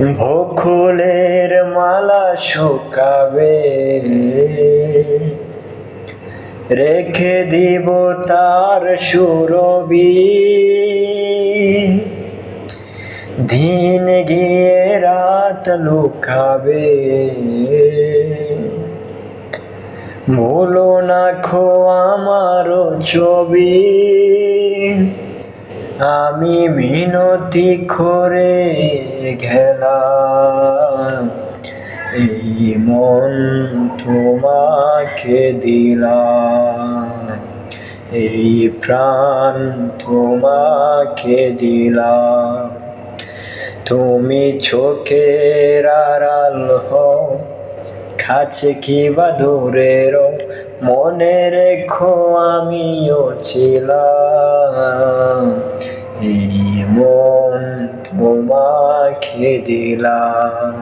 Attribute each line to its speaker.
Speaker 1: বকুলের মালা শুকাবে। রেখে দিব তার সুরবি। দিন গিয়ে রাত লুকাবে। ভুলো না খো আমার ছবি। আমি মিনতি করে গেলাম, এই মন তোমাকে দিলাম, এই প্রাণ তোমাকে দিলাম। তুমি চোখের আড়াল হও, কাছে কি বা দূরের মনে রেখো আমিও ছিলাম। তোমাকে দিলাম।